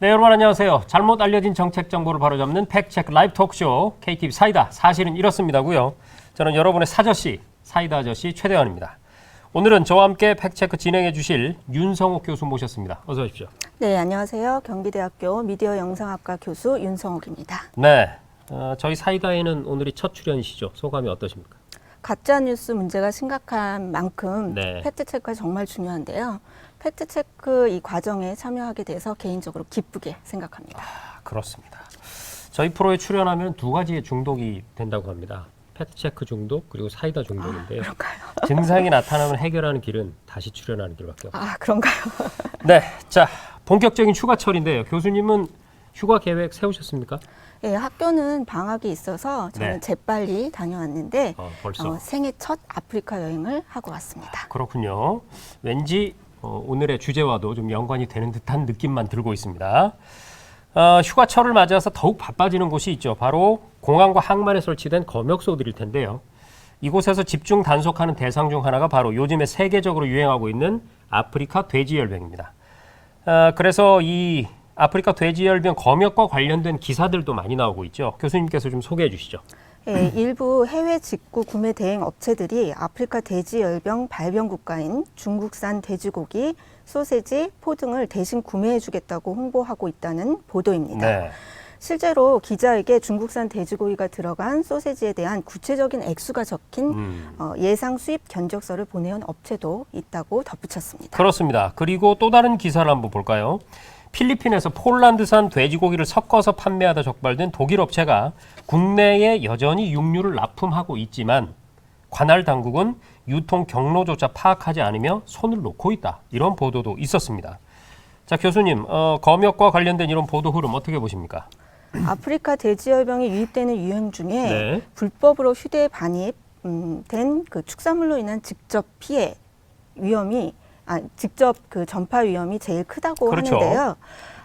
네, 여러분 안녕하세요. 잘못 알려진 정책 정보를 바로잡는 팩체크 라이브 토크쇼 KTV 사이다. 사실은 이렇습니다고요. 저는 여러분의 사저씨, 사이다 아저씨 최대원입니다. 오늘은 저와 함께 팩체크 진행해 주실 윤성욱 교수 모셨습니다. 어서 오십시오. 네, 안녕하세요. 경기대학교 미디어 영상학과 교수 윤성욱입니다. 네, 어, 저희 사이다에는 오늘이 첫 출연이시죠. 소감이 어떠십니까? 가짜 뉴스 문제가 심각한 만큼 네. 팩트 체크가 정말 중요한데요. 팩트 체크 이 과정에 참여하게 돼서 개인적으로 기쁘게 생각합니다. 아, 그렇습니다. 저희 프로에 출연하면 두 가지의 중독이 된다고 합니다. 팩트체크 중독 그리고 사이다 중독인데요. 그런가요? 증상이 나타나면 해결하는 길은 다시 출연하는 길밖에 없습니다. 아, 그런가요? 네, 자 본격적인 휴가철인데요. 교수님은 휴가 계획 세우셨습니까? 예, 학교는 방학이 있어서 저는 네. 재빨리 다녀왔는데 어, 벌써 어, 생애 첫 아프리카 여행을 하고 왔습니다. 그렇군요. 왠지 어, 오늘의 주제와도 좀 연관이 되는 듯한 느낌만 들고 있습니다. 어, 휴가철을 맞아서 더욱 바빠지는 곳이 있죠. 바로 공항과 항만에 설치된 검역소들일 텐데요. 이곳에서 집중 단속하는 대상 중 하나가 바로 요즘에 세계적으로 유행하고 있는 아프리카 돼지열병입니다. 어, 그래서 이 아프리카 돼지열병 검역과 관련된 기사들도 많이 나오고 있죠. 교수님께서 좀 소개해 주시죠. 예, 일부 해외 직구 구매 대행 업체들이 아프리카 돼지 열병 발병 국가인 중국산 돼지고기, 소세지, 포 등을 대신 구매해 주겠다고 홍보하고 있다는 보도입니다. 네. 실제로 기자에게 중국산 돼지고기가 들어간 소세지에 대한 구체적인 액수가 적힌 음. 어, 예상 수입 견적서를 보내온 업체도 있다고 덧붙였습니다. 그렇습니다. 그리고 또 다른 기사를 한번 볼까요? 필리핀에서 폴란드산 돼지고기를 섞어서 판매하다 적발된 독일 업체가 국내에 여전히 육류를 납품하고 있지만 관할 당국은 유통 경로조차 파악하지 않으며 손을 놓고 있다. 이런 보도도 있었습니다. 자, 교수님, 어, 검역과 관련된 이런 보도 흐름 어떻게 보십니까? 아프리카 돼지열병이 유입되는 유행 중에 네. 불법으로 휴대 반입 음, 된그 축산물로 인한 직접 피해 위험이 아, 직접 그 전파 위험이 제일 크다고 그렇죠. 하는데요.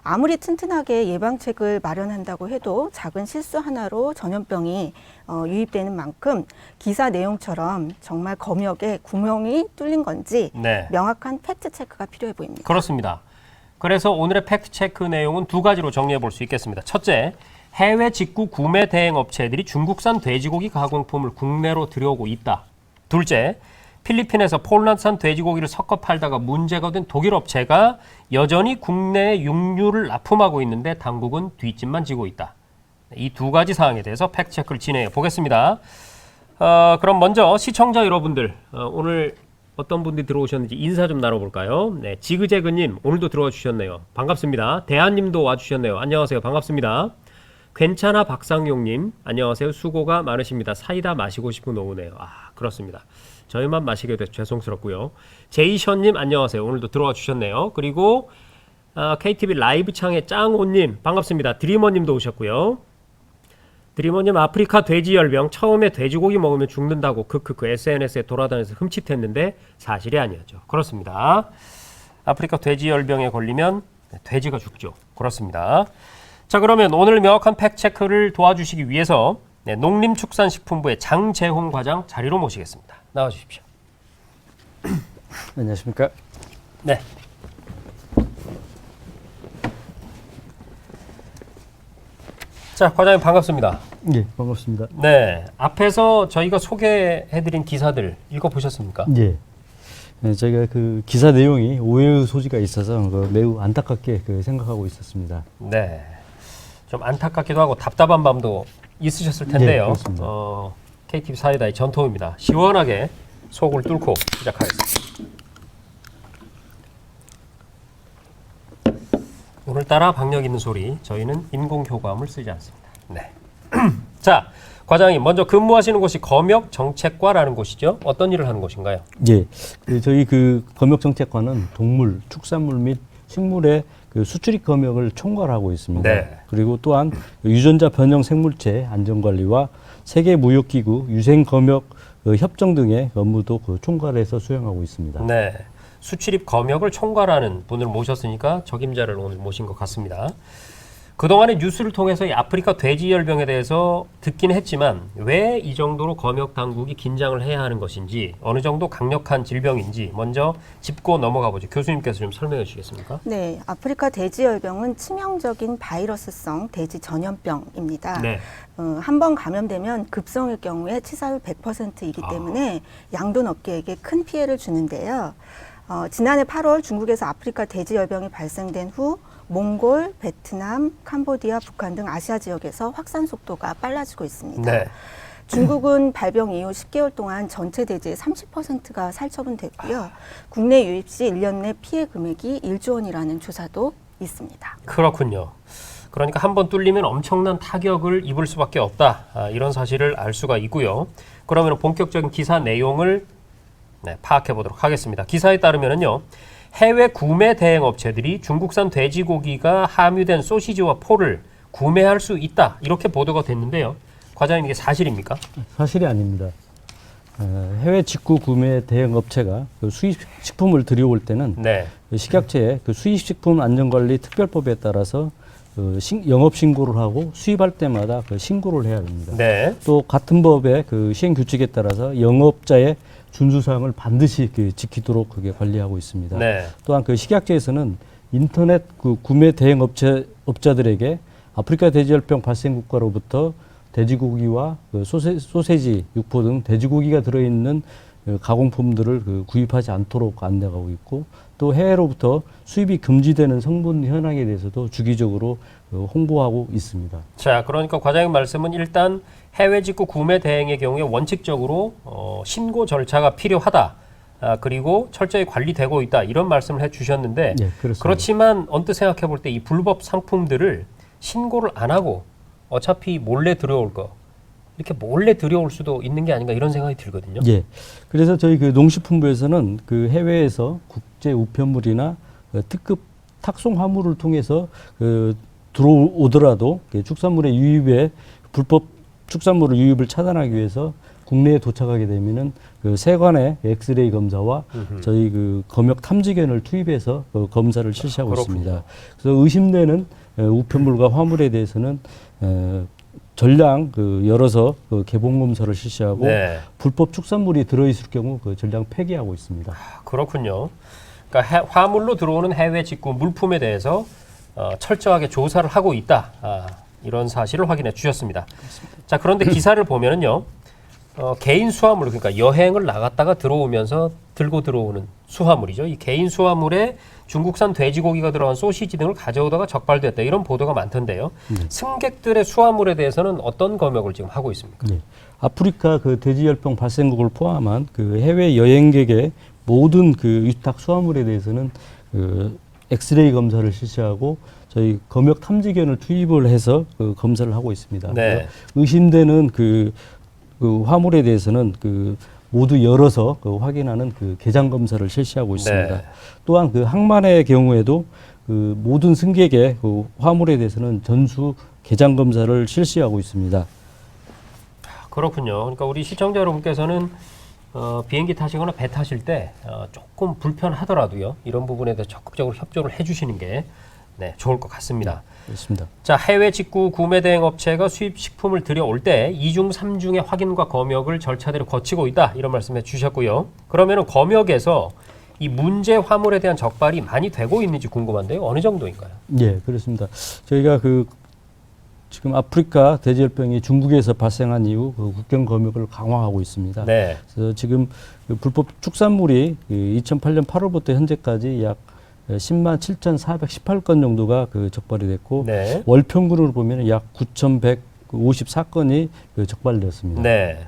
아무리 튼튼하게 예방책을 마련한다고 해도 작은 실수 하나로 전염병이 어, 유입되는 만큼 기사 내용처럼 정말 검역에 구멍이 뚫린 건지 네. 명확한 팩트 체크가 필요해 보입니다. 그렇습니다. 그래서 오늘의 팩트 체크 내용은 두 가지로 정리해 볼 수 있겠습니다. 첫째, 해외 직구 구매 대행 업체들이 중국산 돼지고기 가공품을 국내로 들여오고 있다. 둘째, 필리핀에서 폴란드산 돼지고기를 섞어 팔다가 문제가 된 독일 업체가 여전히 국내에 육류를 납품하고 있는데 당국은 뒷짐만 지고 있다. 이 두 가지 사항에 대해서 팩트 체크를 진행해 보겠습니다. 어, 그럼 먼저 시청자 여러분들 어, 오늘 어떤 분들이 들어오셨는지 인사 좀 나눠볼까요? 네, 지그재그님 오늘도 들어와 주셨네요. 반갑습니다. 대한님도 와 주셨네요. 안녕하세요. 반갑습니다. 괜찮아 박상용님 안녕하세요. 수고가 많으십니다. 사이다 마시고 싶은 오후네요. 아 그렇습니다. 저희만 마시게 돼서 죄송스럽고요. 제이션님 안녕하세요. 오늘도 들어와 주셨네요. 그리고 아, KTV 라이브 창의 짱호님 반갑습니다. 드리머님도 오셨고요. 드리머님 아프리카 돼지열병 처음에 돼지고기 먹으면 죽는다고 크크크 SNS에 돌아다녀서 흠칫했는데 사실이 아니었죠. 그렇습니다. 아프리카 돼지열병에 걸리면 돼지가 죽죠. 그렇습니다. 자 그러면 오늘 명확한 팩 체크를 도와주시기 위해서 네, 농림축산식품부의 장재홍 과장 자리로 모시겠습니다. 나와 주십시오. 안녕하십니까? 네. 자 과장님 반갑습니다. 예, 반갑습니다. 네, 앞에서 저희가 소개해드린 기사들 읽어 보셨습니까? 예. 네, 저희가 그 기사 내용이 오해의 소지가 있어서 그 매우 안타깝게 그 생각하고 있었습니다. 네, 좀 안타깝기도 하고 답답한 밤도 있으셨을 텐데요. 예, 그렇습니다. 어, KTV 사이다의 전통입니다. 시원하게 속을 뚫고 시작하겠습니다. 오늘따라 박력 있는 소리, 저희는 인공 효과음을 쓰지 않습니다. 네. 자, 과장님 먼저 근무하시는 곳이 검역 정책과라는 곳이죠. 어떤 일을 하는 곳인가요? 예. 그 저희 그 검역 정책관은 동물, 축산물 및 식물의 그 수출입 검역을 총괄하고 있습니다. 네. 그리고 또한 그 유전자 변형 생물체 안전 관리와 세계 무역 기구 유생 검역 그 협정 등의 업무도 그 총괄해서 수행하고 있습니다. 네. 수출입 검역을 총괄하는 분을 모셨으니까 적임자를 오늘 모신 것 같습니다. 그동안의 뉴스를 통해서 이 아프리카 돼지열병에 대해서 듣긴 했지만 왜 이 정도로 검역 당국이 긴장을 해야 하는 것인지 어느 정도 강력한 질병인지 먼저 짚고 넘어가 보죠. 교수님께서 좀 설명해 주시겠습니까? 네, 아프리카 돼지열병은 치명적인 바이러스성 돼지 전염병입니다. 네. 어, 한번 감염되면 급성일 경우에 치사율 100%이기 아. 때문에 양돈 업계에게 큰 피해를 주는데요. 어, 지난해 8월 중국에서 아프리카 돼지 열병이 발생된 후 몽골, 베트남, 캄보디아, 북한 등 아시아 지역에서 확산 속도가 빨라지고 있습니다. 네. 중국은 발병 이후 10개월 동안 전체 대지의 30%가 살처분됐고요. 국내 유입 시 1년 내 피해 금액이 1조 원이라는 조사도 있습니다. 그렇군요. 그러니까 한 번 뚫리면 엄청난 타격을 입을 수밖에 없다. 아, 이런 사실을 알 수가 있고요. 그러면 본격적인 기사 내용을 네, 파악해 보도록 하겠습니다. 기사에 따르면요. 해외 구매 대행 업체들이 중국산 돼지고기가 함유된 소시지와 포를 구매할 수 있다. 이렇게 보도가 됐는데요. 과장님 이게 사실입니까? 사실이 아닙니다. 어, 해외 직구 구매 대행 업체가 그 수입 식품을 들여올 때는 네. 그 식약처의 그 수입 식품 안전관리 특별법에 따라서 그 신- 영업 신고를 하고 수입할 때마다 그 신고를 해야 됩니다. 네. 또 같은 법의 그 시행 규칙에 따라서 영업자의 준수 사항을 반드시 그 지키도록 그게 관리하고 있습니다. 네. 또한 그 식약처에서는 인터넷 그 구매 대행 업체 업자들에게 아프리카 돼지열병 발생 국가로부터 돼지고기와 그 소세, 소세지, 육포 등 돼지고기가 들어있는 그 가공품들을 그 구입하지 않도록 안내하고 있고 또 해외로부터 수입이 금지되는 성분 현황에 대해서도 주기적으로 그 홍보하고 있습니다. 자, 그러니까 과장님 말씀은 일단 해외 직구 구매 대행의 경우에 원칙적으로 어, 신고 절차가 필요하다. 아, 그리고 철저히 관리되고 있다. 이런 말씀을 해 주셨는데 예. 그렇지만 언뜻 생각해 볼 때 이 불법 상품들을 신고를 안 하고 어차피 몰래 들어올 거 이렇게 몰래 들여올 수도 있는 게 아닌가 이런 생각이 들거든요. 예. 그래서 저희 그 농식품부에서는 그 해외에서 국제 우편물이나 그 특급 탁송 화물을 통해서 그 들어오더라도 그 축산물의 유입에 불법 축산물의 유입을 차단하기 위해서 국내에 도착하게 되면은 그 세관의 엑스레이 검사와 음흠. 저희 그 검역 탐지견을 투입해서 그 검사를 실시하고 그렇군요. 있습니다. 그래서 의심되는 에, 우편물과 화물에 대해서는 에, 전량 그 열어서 그 개봉 검사를 실시하고 네. 불법 축산물이 들어있을 경우 그 전량 폐기하고 있습니다. 아, 그렇군요. 그러니까 해- 화물로 들어오는 해외 직구 물품에 대해서 어, 철저하게 조사를 하고 있다. 아, 이런 사실을 확인해 주셨습니다. 자, 그런데 기사를 보면은요. 어, 개인 수화물 그러니까 여행을 나갔다가 들어오면서 들고 들어오는 수화물이죠. 이 개인 수화물에 중국산 돼지고기가 들어간 소시지 등을 가져오다가 적발됐다. 이런 보도가 많던데요. 승객들의 수화물에 대해서는 어떤 검역을 지금 하고 있습니까? 예. 아프리카 그 돼지열병 발생국을 포함한 그 해외 여행객의 모든 그 위탁 수화물에 대해서는 그 엑스레이 검사를 실시하고 저희 검역 탐지견을 투입을 해서 그 검사를 하고 있습니다. 네. 의심되는 그, 그 화물에 대해서는 그 모두 열어서 그 확인하는 그 개장 검사를 실시하고 있습니다. 네. 또한 그 항만의 경우에도 그 모든 승객의 그 화물에 대해서는 전수 개장 검사를 실시하고 있습니다. 그렇군요. 그러니까 우리 시청자 여러분께서는 어, 비행기 타시거나 배 타실 때 어, 조금 불편하더라도요. 이런 부분에 대해서 적극적으로 협조를 해주시는 게 네, 좋을 것 같습니다. 그렇습니다. 자, 해외 직구 구매 대행 업체가 수입 식품을 들여올 때 이중 삼중의 확인과 검역을 절차대로 거치고 있다. 이런 말씀해 주셨고요. 그러면은 검역에서 이 문제 화물에 대한 적발이 많이 되고 있는지 궁금한데요. 어느 정도인가요? 예, 그렇습니다. 저희가 그 지금 아프리카 돼지열병이 중국에서 발생한 이후 그 국경 검역을 강화하고 있습니다. 네. 그래서 지금 그 불법 축산물이 그 2008년 8월부터 현재까지 약 10만 7,418건 정도가 그 적발이 됐고 네. 월 평균으로 보면 약 9,154건이 그 적발되었습니다. 네.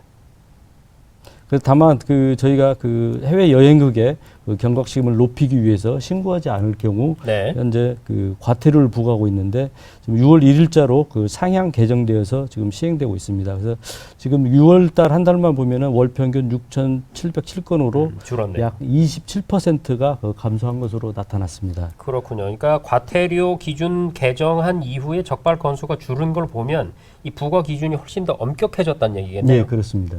그래서 다만 그 저희가 그 해외 여행국의 그 경각심을 높이기 위해서 신고하지 않을 경우 네. 현재 그 과태료를 부과하고 있는데 지금 6월 1일자로 그 상향 개정되어서 지금 시행되고 있습니다. 그래서 지금 6월 달 한 달만 보면은 월 평균 6,707건으로 음, 줄었네요. 약 27%가 그 감소한 것으로 나타났습니다. 그렇군요. 그러니까 과태료 기준 개정한 이후에 적발 건수가 줄은 걸 보면 이 부과 기준이 훨씬 더 엄격해졌다는 얘기겠네요. 네, 그렇습니다.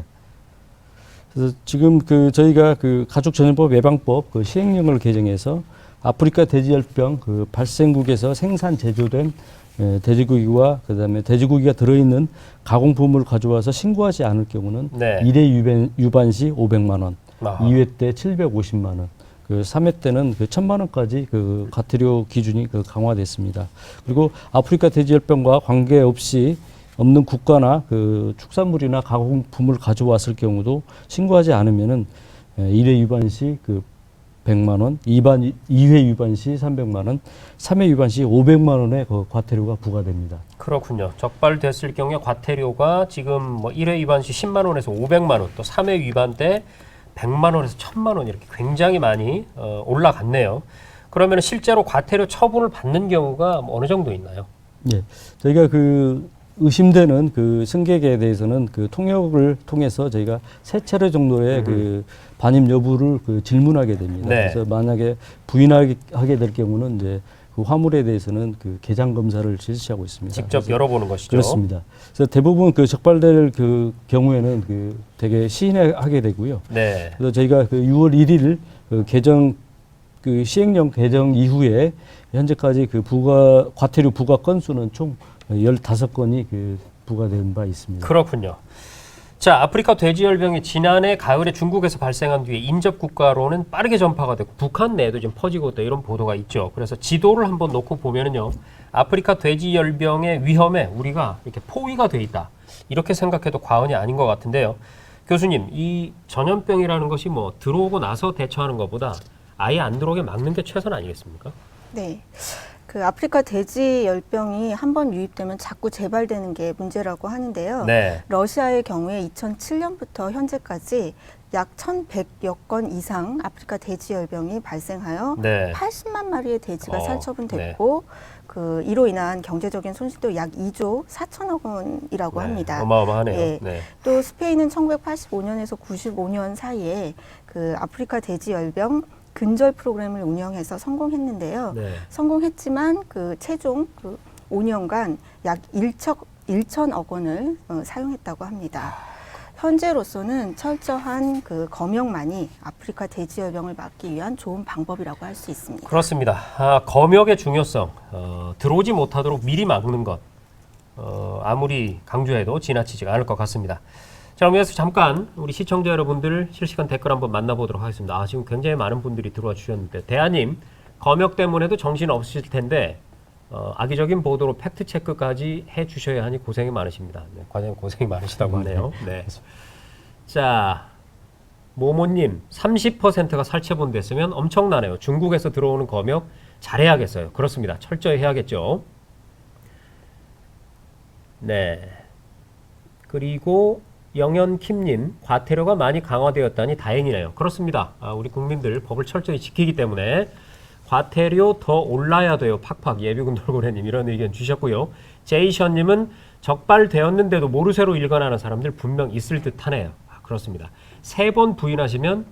그래서 지금 그 저희가 그 가족전염법 예방법 그 시행령을 개정해서 아프리카 돼지열병 그 발생국에서 생산 제조된 에, 돼지고기와 그다음에 돼지고기가 들어있는 가공품을 가져와서 신고하지 않을 경우는 네. 일 1회 유반, 유반 시 500만 원, 아하. 2회 때 750만 원, 그 3회 때는 그 1000만 원까지 그 과태료 기준이 그 강화됐습니다. 그리고 아프리카 돼지열병과 관계없이 없는 국가나 그 축산물이나 가공품을 가져왔을 경우도 신고하지 않으면은 에, 1회 위반 시 그 100만 원, 2반 2회 위반 시 300만 원, 3회 위반 시 500만 원의 그 과태료가 부과됩니다. 그렇군요. 적발됐을 경우에 과태료가 지금 뭐 1회 위반 시 10만 원에서 500만 원, 또 3회 위반 때 100만 원에서 1000만 원 이렇게 굉장히 많이 어, 올라갔네요. 그러면 실제로 과태료 처분을 받는 경우가 뭐 어느 정도 있나요? 예. 저희가 그 의심되는 그 승객에 대해서는 그 통역을 통해서 저희가 세 차례 정도의 그 반입 여부를 그 질문하게 됩니다. 네. 그래서 만약에 부인하게 하게 될 경우는 이제 그 화물에 대해서는 그 개장 검사를 실시하고 있습니다. 직접 그래서 열어보는 것이죠. 그렇습니다. 그래서 대부분 그 적발될 그 경우에는 그 되게 시인하게 되고요. 네. 그래서 저희가 그 6월 1일 그 개정 그 시행령 개정 이후에 현재까지 그 부과 과태료 부과 건수는 총 15건이 그 부과된 바 있습니다. 그렇군요. 자, 아프리카 돼지열병이 지난해 가을에 중국에서 발생한 뒤에 인접 국가로는 빠르게 전파가 되고 북한 내에도 좀 퍼지고 있다 이런 보도가 있죠. 그래서 지도를 한번 놓고 보면은요. 아프리카 돼지열병의 위험에 우리가 이렇게 포위가 돼 있다. 이렇게 생각해도 과언이 아닌 것 같은데요. 교수님, 이 전염병이라는 것이 뭐 들어오고 나서 대처하는 것보다 아예 안 들어오게 막는 게 최선 아니겠습니까? 네. 그 아프리카 돼지 열병이 한 번 유입되면 자꾸 재발되는 게 문제라고 하는데요. 네. 러시아의 경우에 2007년부터 현재까지 약 1,100여 건 이상 아프리카 돼지 열병이 발생하여 네. 80만 마리의 돼지가 어, 살처분됐고 그 이로 인한 경제적인 손실도 약 2조 4천억 원이라고 네, 합니다. 어마어마하네요. 예. 네. 또 스페인은 1985년에서 95년 사이에 그 아프리카 돼지 열병 근절 프로그램을 운영해서 성공했는데요. 네. 성공했지만 그 최종 그 5년간 약 1천, 1천억 원을 어, 사용했다고 합니다. 현재로서는 철저한 그 검역만이 아프리카 돼지열병을 막기 위한 좋은 방법이라고 할 수 있습니다. 그렇습니다. 아, 검역의 중요성, 어, 들어오지 못하도록 미리 막는 것, 어, 아무리 강조해도 지나치지가 않을 것 같습니다. 자, 그럼 여기서 잠깐 우리 시청자 여러분들 실시간 댓글 한번 만나보도록 하겠습니다. 아, 지금 굉장히 많은 분들이 들어와 주셨는데, 대하님, 검역 때문에도 정신 없으실 텐데, 어, 악의적인 보도로 팩트 체크까지 해 주셔야 하니 고생이 많으십니다. 네, 과장님 고생이 많으시다고 하네요. 네. 자, 모모님 30%가 살처분 됐으면 엄청나네요. 중국에서 들어오는 검역 잘해야겠어요. 그렇습니다. 철저히 해야겠죠. 네. 그리고 영현킴님 과태료가 많이 강화되었다니 다행이네요. 그렇습니다. 아, 우리 국민들 법을 철저히 지키기 때문에 과태료 더 올라야 돼요. 팍팍 예비군 돌고래님 이런 의견 주셨고요. 제이션님은 적발되었는데도 모르쇠로 일관하는 사람들 분명 있을 듯하네요. 아, 그렇습니다. 세 번 부인하시면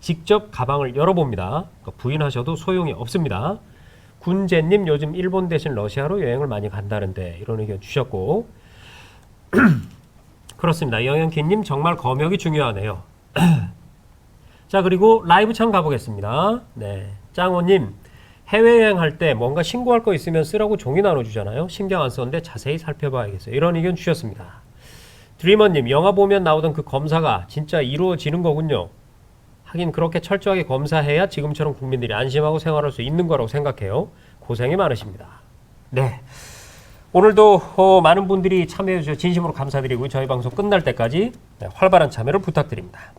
직접 가방을 열어봅니다. 그러니까 부인하셔도 소용이 없습니다. 군재님 요즘 일본 대신 러시아로 여행을 많이 간다는데 이런 의견 주셨고 그렇습니다. 영현기님 정말 검역이 중요하네요. 자 그리고 라이브 창 가보겠습니다. 네, 짱호님 해외여행 할 때 뭔가 신고할 거 있으면 쓰라고 종이 나눠주잖아요. 신경 안 썼는데 자세히 살펴봐야겠어요. 이런 의견 주셨습니다. 드리머님 영화 보면 나오던 그 검사가 진짜 이루어지는 거군요. 하긴 그렇게 철저하게 검사해야 지금처럼 국민들이 안심하고 생활할 수 있는 거라고 생각해요. 고생이 많으십니다. 네. 오늘도 어, 많은 분들이 참여해 주셔서 진심으로 감사드리고 저희 방송 끝날 때까지 네, 활발한 참여를 부탁드립니다.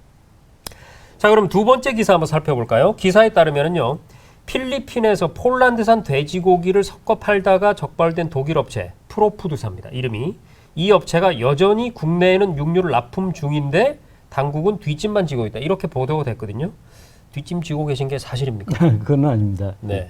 자, 그럼 두 번째 기사 한번 살펴볼까요? 기사에 따르면요. 필리핀에서 폴란드산 돼지고기를 섞어 팔다가 적발된 독일 업체 프로푸드사입니다. 이름이 이 업체가 여전히 국내에는 육류를 납품 중인데 당국은 뒷짐만 지고 있다. 이렇게 보도가 됐거든요. 뒷짐 지고 계신 게 사실입니까? 그건 아닙니다. 네.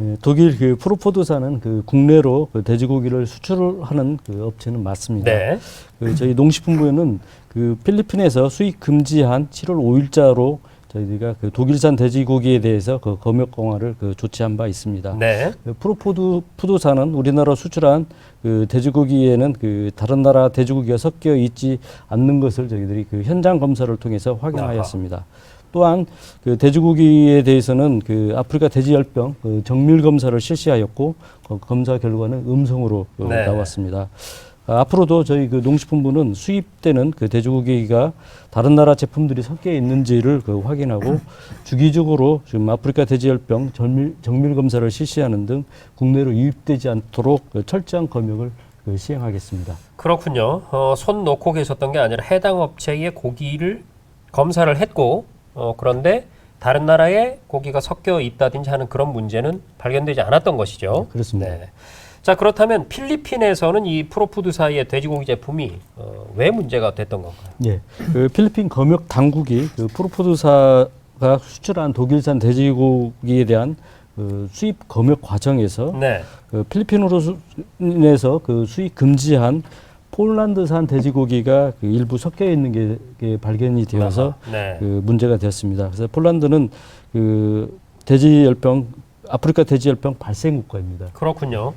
예, 독일 그 프로포드사는 그 국내로 그 돼지고기를 수출하는 그 업체는 맞습니다. 네. 그 저희 농식품부에는 그 필리핀에서 수입 금지한 7월 5일자로 저희가 그 독일산 돼지고기에 대해서 그 검역 강화를 그 조치한 바 있습니다. 네. 그 프로포드 푸드사는 우리나라 수출한 그 돼지고기에는 그 다른 나라 돼지고기가 섞여 있지 않는 것을 저희들이 그 현장 검사를 통해서 확인하였습니다. 또한 그 돼지고기에 대해서는 그 아프리카 돼지열병 그 정밀 검사를 실시하였고 그 검사 결과는 음성으로 어, 네. 나왔습니다. 아, 앞으로도 저희 그 농식품부는 수입되는 그 돼지고기가 다른 나라 제품들이 섞여 있는지를 그 확인하고 주기적으로 지금 아프리카 돼지열병 정밀, 정밀 검사를 실시하는 등 국내로 유입되지 않도록 그 철저한 검역을 그 시행하겠습니다. 그렇군요. 어, 손 놓고 계셨던 게 아니라 해당 업체의 고기를 검사를 했고 어, 그런데 다른 나라의 고기가 섞여 있다든지 하는 그런 문제는 발견되지 않았던 것이죠. 네, 그렇습니다. 네. 자 그렇다면 필리핀에서는 이 프로푸드사의 돼지고기 제품이 어, 왜 문제가 됐던 건가요? 예, 그 필리핀 검역 당국이 그 프로푸드사가 수출한 독일산 돼지고기에 대한 그 수입 검역 과정에서 네. 그 필리핀으로 수- 인해서 그 수입 금지한 폴란드산 돼지고기가 그 일부 섞여 있는 게, 게 발견이 되어서 네. 그 문제가 되었습니다. 그래서 폴란드는 그 돼지 열병 아프리카 돼지 열병 발생 국가입니다. 그렇군요.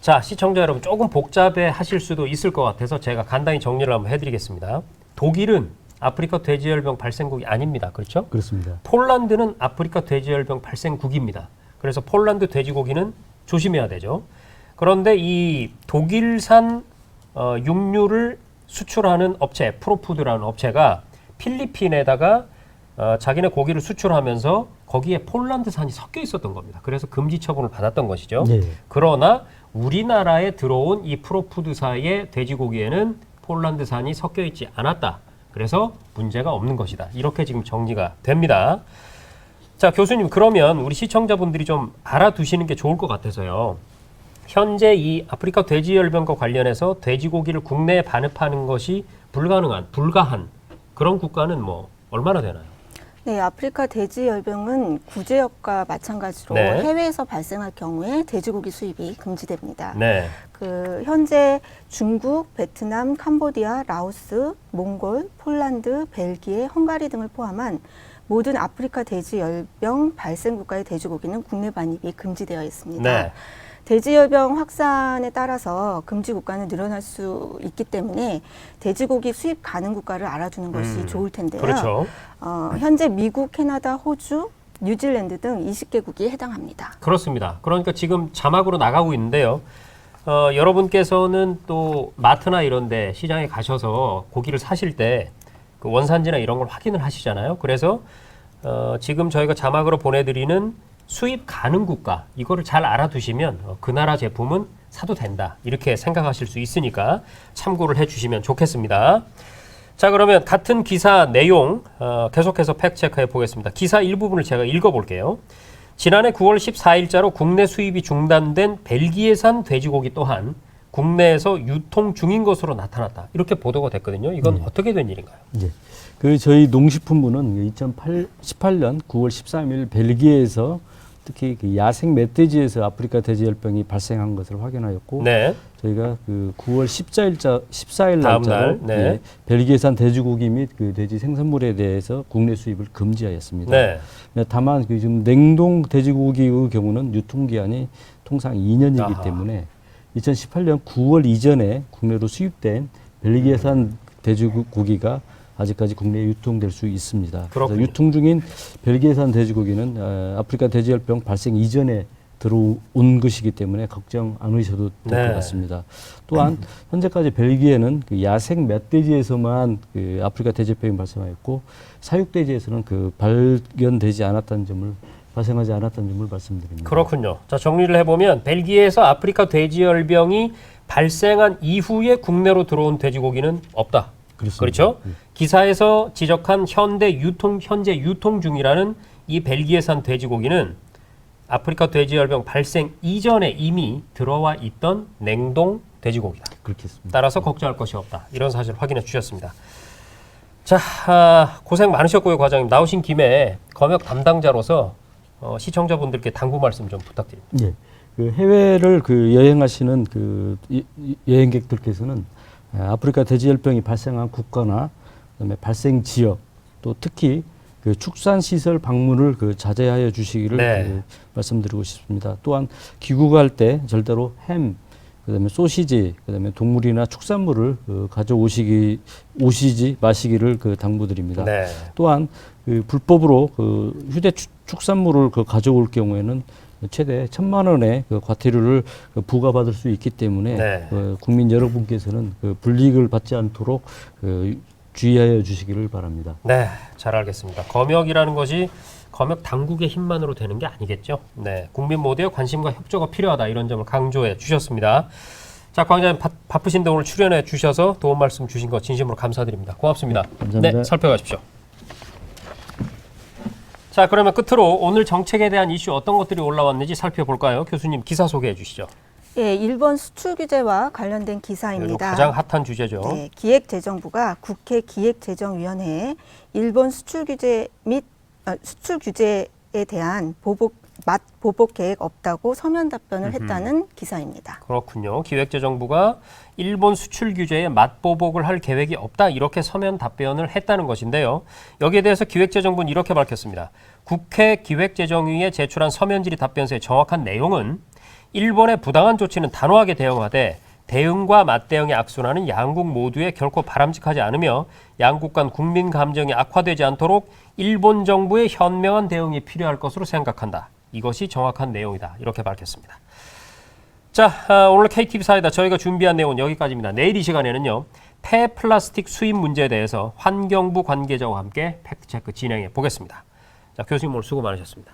자, 시청자 여러분 조금 복잡해 하실 수도 있을 것 같아서 제가 간단히 정리를 한번 해드리겠습니다. 독일은 아프리카 돼지열병 발생국이 아닙니다. 그렇죠? 그렇습니다. 폴란드는 아프리카 돼지열병 발생국입니다. 그래서 폴란드 돼지고기는 조심해야 되죠. 그런데 이 독일산 어, 육류를 수출하는 업체 프로푸드라는 업체가 필리핀에다가 어, 자기네 고기를 수출하면서 거기에 폴란드산이 섞여 있었던 겁니다. 그래서 금지 처분을 받았던 것이죠. 네. 그러나 우리나라에 들어온 이 프로푸드사의 돼지고기에는 폴란드산이 섞여 있지 않았다. 그래서 문제가 없는 것이다. 이렇게 지금 정리가 됩니다. 자, 교수님 그러면 우리 시청자분들이 좀 알아두시는 게 좋을 것 같아서요. 현재 이 아프리카 돼지 열병과 관련해서 돼지고기를 국내에 반입하는 것이 불가능한, 불가한 그런 국가는 뭐 얼마나 되나요? 네, 아프리카 돼지 열병은 구제역과 마찬가지로 네. 해외에서 발생할 경우에 돼지고기 수입이 금지됩니다. 네. 그 현재 중국, 베트남, 캄보디아, 라오스, 몽골, 폴란드, 벨기에, 헝가리 등을 포함한 모든 아프리카 돼지 열병 발생 국가의 돼지고기는 국내 반입이 금지되어 있습니다. 네. 돼지열병 확산에 따라서 금지 국가는 늘어날 수 있기 때문에 돼지고기 수입 가능 국가를 알아두는 것이 음, 좋을 텐데요. 그렇죠. 어, 현재 미국, 캐나다, 호주, 뉴질랜드 등 20개국이 해당합니다. 그렇습니다. 그러니까 지금 자막으로 나가고 있는데요. 어, 여러분께서는 또 마트나 이런데 시장에 가셔서 고기를 사실 때 그 원산지나 이런 걸 확인을 하시잖아요. 그래서 어, 지금 저희가 자막으로 보내드리는 수입 가능 국가 이거를 잘 알아두시면 어, 그 나라 제품은 사도 된다 이렇게 생각하실 수 있으니까 참고를 해주시면 좋겠습니다. 자 그러면 같은 기사 내용 어, 계속해서 팩트 체크해 보겠습니다. 기사 일부분을 제가 읽어볼게요. 지난해 9월 14일자로 국내 수입이 중단된 벨기에산 돼지고기 또한 국내에서 유통 중인 것으로 나타났다. 이렇게 보도가 됐거든요. 이건 어떻게 된 일인가요? 예. 그 저희 농식품부는 2018년 9월 13일 벨기에에서 특히 그 야생 멧돼지에서 아프리카 돼지열병이 발생한 것을 확인하였고 네. 저희가 그 9월 14일자 14일 다음 날짜로 날, 네. 예, 벨기에산 돼지고기 및 그 돼지 생산물에 대해서 국내 수입을 금지하였습니다. 네. 네, 다만 그 지금 냉동 돼지고기의 경우는 유통 기한이 통상 2년이기 아하. 때문에 2018년 9월 이전에 국내로 수입된 벨기에산 돼지고기가 아직까지 국내에 유통될 수 있습니다. 그래서. 유통 중인 벨기에산 돼지고기는 어, 아프리카 돼지열병 발생 이전에 들어온 것이기 때문에 걱정 안 하셔도 될것 네. 같습니다. 또한 현재까지 벨기에는 그 야생 멧돼지에서만 그 아프리카 돼지열병이 발생하였고 사육 돼지에서는 그 발견되지 않았다는 점을 발생하지 않았다는 점을 말씀드립니다. 그렇군요. 자 정리를 해보면 벨기에에서 아프리카 돼지열병이 발생한 이후에 국내로 들어온 돼지고기는 없다. 그렇습니다. 그렇죠? 기사에서 지적한 현대 유통 현재 유통 중이라는 이 벨기에산 돼지고기는 아프리카 돼지열병 발생 이전에 이미 들어와 있던 냉동 돼지고기다. 그렇겠습니다. 따라서 걱정할 것이 없다. 이런 사실 을 확인해 주셨습니다. 자, 아, 고생 많으셨고요, 과장님. 나오신 김에 검역 담당자로서 어, 시청자분들께 당부 말씀 좀 부탁드립니다. 예. 그 해외를 그 여행하시는 그 이- 이- 여행객들께서는 아, 아프리카 돼지열병이 발생한 국가나 그다음에 발생 지역 또 특히 그 축산 시설 방문을 그 자제하여 주시기를 네. 그 말씀드리고 싶습니다. 또한 귀국할 때 절대로 햄, 그다음에 소시지, 그다음에 동물이나 축산물을 어, 가져오시기 오시지 마시기를 그 당부드립니다. 네. 또한 그 불법으로 그 휴대 축- 축산물을 그 가져올 경우에는 최대 천만 원의 그 과태료를 그 부과받을 수 있기 때문에 네. 그 국민 여러분께서는 그 불이익을 받지 않도록 그 주의하여 주시기를 바랍니다. 네, 잘 알겠습니다. 검역이라는 것이 검역 당국의 힘만으로 되는 게 아니겠죠. 네, 국민 모두의 관심과 협조가 필요하다 이런 점을 강조해 주셨습니다. 자, 광장님 바, 바쁘신데 오늘 출연해 주셔서 도움 말씀 주신 거 진심으로 감사드립니다. 고맙습니다. 감사합니다. 네, 살펴가십시오. 자, 그러면 끝으로 오늘 정책에 대한 이슈 어떤 것들이 올라왔는지 살펴볼까요? 교수님 기사 소개해 주시죠. 예, 일본 수출 규제와 관련된 기사입니다. 가장 핫한 주제죠. 네, 기획재정부가 국회 기획재정위원회에 일본 수출 규제 및 어, 수출 규제에 대한 보복 맛 보복 계획 없다고 서면 답변을 했다는 기사입니다. 그렇군요. 기획재정부가 일본 수출 규제에 맞보복을 할 계획이 없다 이렇게 서면 답변을 했다는 것인데요. 여기에 대해서 기획재정부는 이렇게 밝혔습니다. 국회 기획재정위에 제출한 서면 질의 답변서의 정확한 내용은 일본의 부당한 조치는 단호하게 대응하되 대응과 맞대응에 악순환은 양국 모두에 결코 바람직하지 않으며 양국 간 국민 감정이 악화되지 않도록 일본 정부의 현명한 대응이 필요할 것으로 생각한다. 이것이 정확한 내용이다. 이렇게 밝혔습니다. 자, 아, 오늘 KTV 사이다 저희가 준비한 내용은 여기까지입니다. 내일 이 시간에는요. 폐플라스틱 수입 문제에 대해서 환경부 관계자와 함께 팩트체크 진행해 보겠습니다. 자, 교수님 오늘 수고 많으셨습니다.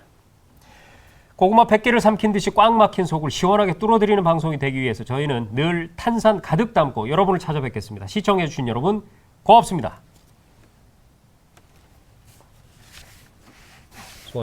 고구마 100개를 삼킨 듯이 꽉 막힌 속을 시원하게 뚫어드리는 방송이 되기 위해서 저희는 늘 탄산 가득 담고 여러분을 찾아뵙겠습니다. 시청해 주신 여러분 고맙습니다.